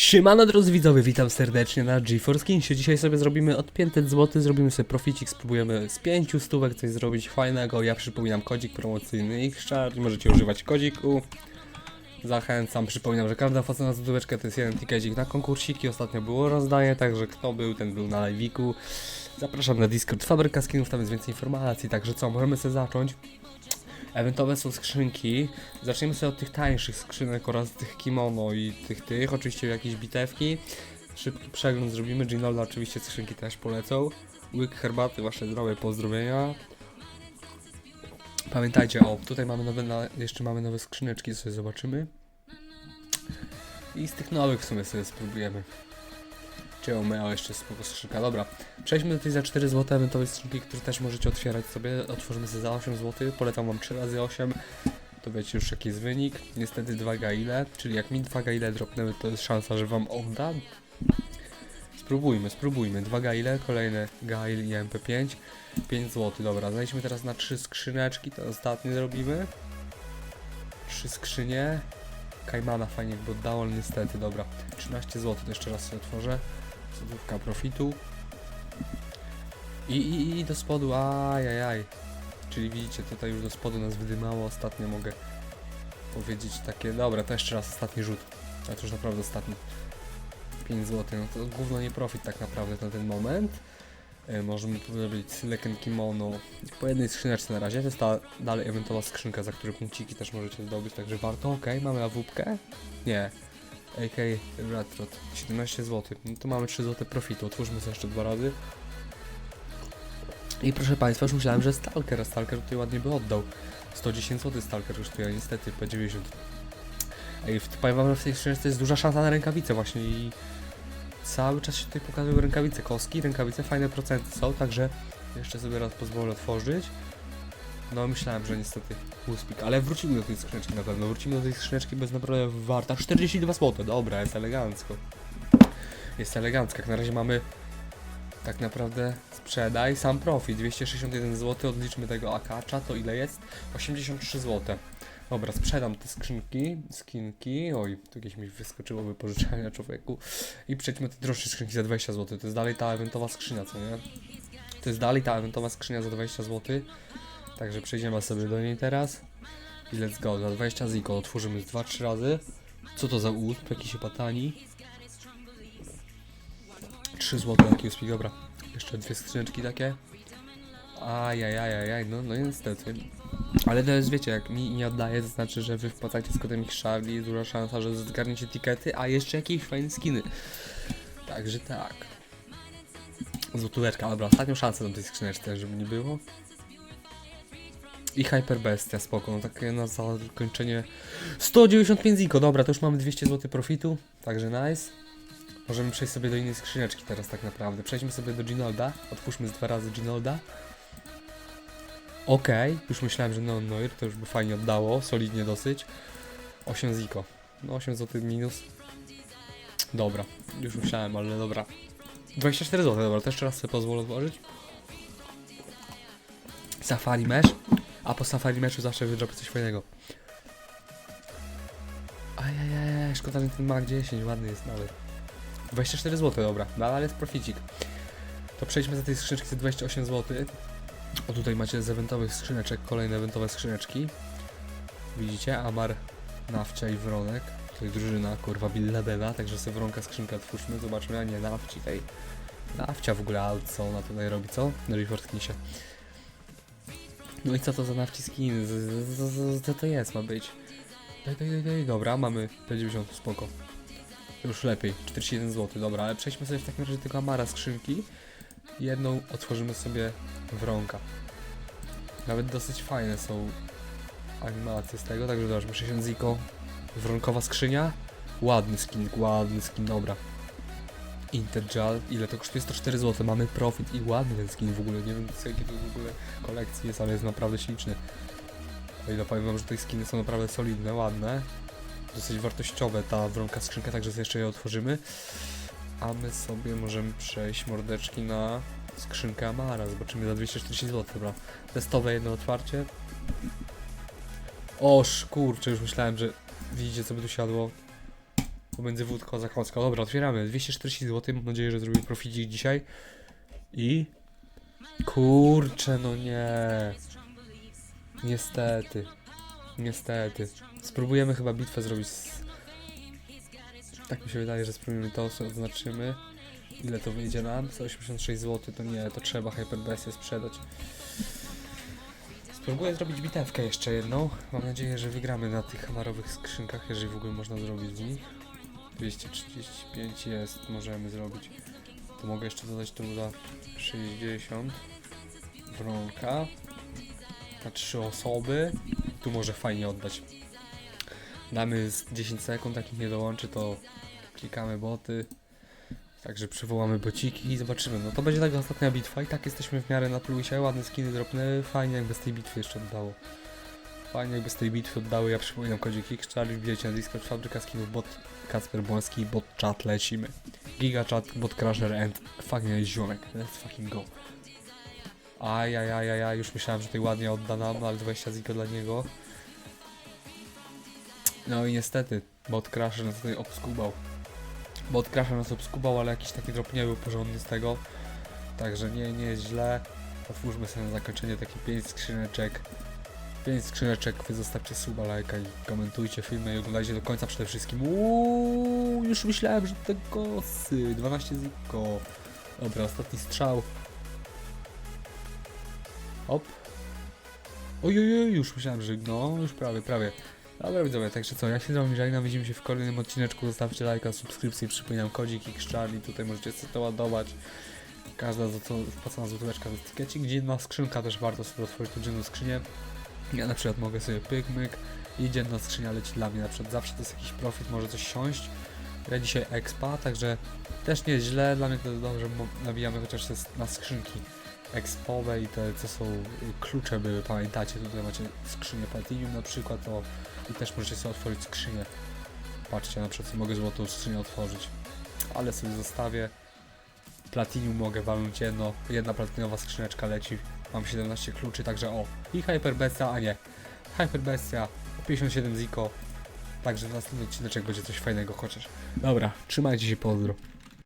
Siemano drodzy widzowie, witam serdecznie na GeForce Kinsie. Dzisiaj sobie zrobimy od 500 zł, zrobimy sobie proficik, spróbujemy z 5 stówek coś zrobić fajnego. Ja przypominam kodzik promocyjny XCharge, możecie używać kodziku. Zachęcam, przypominam, że każda faca na złotóweczkę to jest jeden tikecik na konkursiki, ostatnio było rozdanie, także kto był, ten był na live'iku. Zapraszam na Discord Fabryka Skinów, tam jest więcej informacji, także co, możemy sobie zacząć. Eventowe są skrzynki. Zaczniemy sobie od tych tańszych skrzynek oraz tych kimono i tych tych. Oczywiście jakieś bitewki. Szybki przegląd zrobimy. Ginolda oczywiście skrzynki też polecą. Łyk herbaty, wasze zdrowie, pozdrowienia. Pamiętajcie, o, tutaj mamy nowe, na, jeszcze mamy nowe skrzyneczki, sobie zobaczymy. I z tych nowych w sumie sobie spróbujemy. Czy Omeo jeszcze spoko skrzynka, dobra. Przejdźmy do tej za 4 zł eventowej skrzynki, które też możecie otwierać sobie. Otworzymy sobie za 8 zł. Polecam wam 3 razy 8. To wiecie już jaki jest wynik. Niestety 2 gaile, czyli jak mi 2 gaile dropnęły, to jest szansa, że wam odda. Spróbujmy, spróbujmy. 2 gaile, kolejne gail i MP5. 5 zł, dobra. Zajdźmy teraz na 3 skrzyneczki, to ostatnie zrobimy. 3 skrzynie. Kajmana fajnie by oddało, ale niestety, dobra. 13 zł, to jeszcze raz sobie otworzę. Złotówka profitu. I, i, I do spodu, ajajaj. Czyli widzicie, tutaj już do spodu nas wydymało. Ostatnio mogę powiedzieć takie. Dobra, to jeszcze raz ostatni rzut. A to już naprawdę ostatni. 5 zł. No to gówno nie profit tak naprawdę na ten moment. E, możemy powiedzieć Sileken Kimono po jednej skrzyneczce na razie. To jest ta dalej eventowa skrzynka, za które punkciki też możecie zdobyć, także warto. Ok, mamy awupkę? Nie. AK Retrot 17 zł. No to mamy 3 zł profitu. Otwórzmy sobie jeszcze dwa razy. I proszę Państwa, już myślałem, że Stalker, Stalker tutaj ładnie by oddał. 110 zł Stalker kosztuje, niestety P90. Ej, powiem wam, w tej skrzynce jest duża szansa na rękawice właśnie i cały czas się tutaj pokazują rękawice koski, rękawice, fajne procenty są, także jeszcze sobie raz pozwolę otworzyć. No myślałem, że niestety Wuspik, ale wrócimy do tej skrzyneczki na pewno, wrócimy do tej skrzyneczki, bo jest naprawdę warta 42 zł, dobra, jest elegancko. Jest elegancko, jak na razie mamy tak naprawdę sprzedaj, sam profit, 261 zł, odliczmy tego akacza, to ile jest? 83 zł. Dobra, sprzedam te skrzynki, skinki, oj, tu jakieś mi wyskoczyło wypożyczania człowieku i przejdźmy do tej droższej skrzynki za 20 zł, to jest dalej ta eventowa skrzynia, co nie? To jest dalej ta eventowa skrzynia za 20 zł, także przejdziemy sobie do niej teraz i let's go, za 20 ziko otworzymy z 2-3 razy. Co to za usp, jakiś patani? 3 zł taki usp, dobra. Jeszcze dwie skrzyneczki takie. Ajajajajaj, no, no niestety. Ale to jest, wiecie, jak mi nie oddaje, to znaczy, że wy wpłacacie z kodem ich Charlie, duża szansa, że zgarniecie tikety, a jeszcze jakieś fajne skiny. Także tak. Złotóweczka, dobra, ostatnią szansę na tej skrzyneczce, żeby nie było. I Hyperbestia, spoko, no takie na zakończenie 195 ziko, dobra, to już mamy 200 zł profitu, także nice. Możemy przejść sobie do innej skrzyneczki teraz tak naprawdę. Przejdźmy sobie do Ginolda, otwórzmy z dwa razy Ginolda. Okej, już myślałem, że non Noir to już by fajnie oddało, solidnie dosyć. 8 ziko, no 8 zł minus. Dobra, już myślałem, ale dobra. 24 zł, dobra, to jeszcze raz sobie pozwolę odłożyć. Safari Mesh, a po Safari Meshu zawsze wydrobię coś fajnego. Ajajaj, szkoda, że ten Mac 10 ładny jest nawet. 24 zł, dobra, nadal jest proficik. To przejdźmy za tej skrzyneczki za 28 zł. O tutaj macie z eventowych skrzyneczek kolejne eventowe skrzyneczki. Widzicie? Amar, Nawcia i Wronek. Tutaj drużyna kurwa Bill Ladena, także sobie Wronka skrzynkę otwórzmy, zobaczmy, a nie Nawci tej. Nawcia w ogóle alt co ona tutaj robi, co? Na Reforce Knisie. No i co to za Nawci skin? Z- z- z- z- Co to jest ma być? Daj, daj, daj, daj. Dobra, mamy P90, spoko. Już lepiej, 41 zł, dobra, ale przejdźmy sobie w takim razie tego Amara skrzynki. Jedną otworzymy sobie wronka. Nawet dosyć fajne są animację z tego, także zobaczmy, 60 ziko, wronkowa skrzynia, ładny skin, ładny skin, dobra. Interjal, ile to kosztuje? 104 zł, mamy profit i ładny ten skin w ogóle, nie wiem z jakiej to w ogóle kolekcji jest, ale jest naprawdę śliczny. O ile powiem wam, że te skiny są naprawdę solidne, ładne, dosyć wartościowe ta wronka skrzynka, także jeszcze je otworzymy. A my sobie możemy przejść mordeczki na skrzynkę Amara, zobaczymy za 240 zł, dobra. Testowe jedno otwarcie. O kurczę, już myślałem, że widzicie co by tu siadło pomiędzy wódką a zakąską. Dobra, otwieramy. 240 zł. Mam nadzieję, że zrobię proficik dzisiaj. I... Kurczę, no nie. Niestety. Niestety. Spróbujemy chyba bitwę zrobić z... Tak mi się wydaje, że spróbujemy to, co oznaczymy. Ile to wyjdzie nam? 186 zł, to nie, to trzeba Hyperbesję sprzedać. Spróbuję zrobić bitewkę jeszcze jedną. Mam nadzieję, że wygramy na tych hamarowych skrzynkach, jeżeli w ogóle można zrobić z nich. 235 jest, możemy zrobić. To mogę jeszcze dodać tu za 60. Wronka. Na 3 osoby. Tu może fajnie oddać. Damy z 10 sekund, jak nie dołączy, to klikamy boty. Także przywołamy bociki i zobaczymy. No to będzie taka ostatnia bitwa i tak jesteśmy w miarę na plusie. Ładne skiny dropnęły. Fajnie jakby z tej bitwy jeszcze oddało. Fajnie jakby z tej bitwy oddały. Ja przypominam kodzik Kickstarter. Wbijajcie na Discord, fabryka skinów, bot Kacper Błoński, bot chat, lecimy. Giga chat, bot crusher and fucking ziomek. Let's fucking go. Ajajajajaj, już myślałem, że tutaj ładnie odda nam, ale 20 ziko dla niego. No i niestety, bot crusher nas tutaj obskubał. Bot crusher nas obskubał, ale jakiś taki drop nie był porządny z tego. Także nie, nie źle. Otwórzmy sobie na zakończenie takie 5 skrzyneczek. 5 skrzyneczek, wy zostawcie suba, lajka i komentujcie filmy i oglądajcie do końca przede wszystkim. Uuu, już myślałem, że te kosy. 12 ziko. Dobra, ostatni strzał. Hop. Ojojoj, już myślałem, że no, już prawie, prawie. Dobra widzowie, także co, ja się z wami żegnam, widzimy się w kolejnym odcineczku, zostawcie lajka, subskrypcję, przypominam kodzik Xcharlie, tutaj możecie sobie to ładować. Każda wpłacona złotóweczka to tikecik, dzienna skrzynka też warto sobie otworzyć tą dzienną skrzynię. Ja na przykład mogę sobie pyk, myk i dzienna skrzynia leci dla mnie, na przykład zawsze to jest jakiś profit, może coś siąść. Ja dzisiaj expa, także też nie jest źle, dla mnie to dobrze, bo nabijamy chociaż na skrzynki expowe i te co są y, klucze były, pamiętacie, tutaj macie skrzynię Platinum na przykład, to i też możecie sobie otworzyć skrzynię. Patrzcie, na przykład mogę złotą skrzynię otworzyć, ale sobie zostawię. Platinum mogę walnąć jedno, jedna platynowa skrzyneczka leci, mam 17 kluczy, także o, i Hyperbestia, a nie, Hyperbestia, 57 ziko, także następny odcineczek będzie coś fajnego chociaż. Dobra, trzymajcie się, pozdro.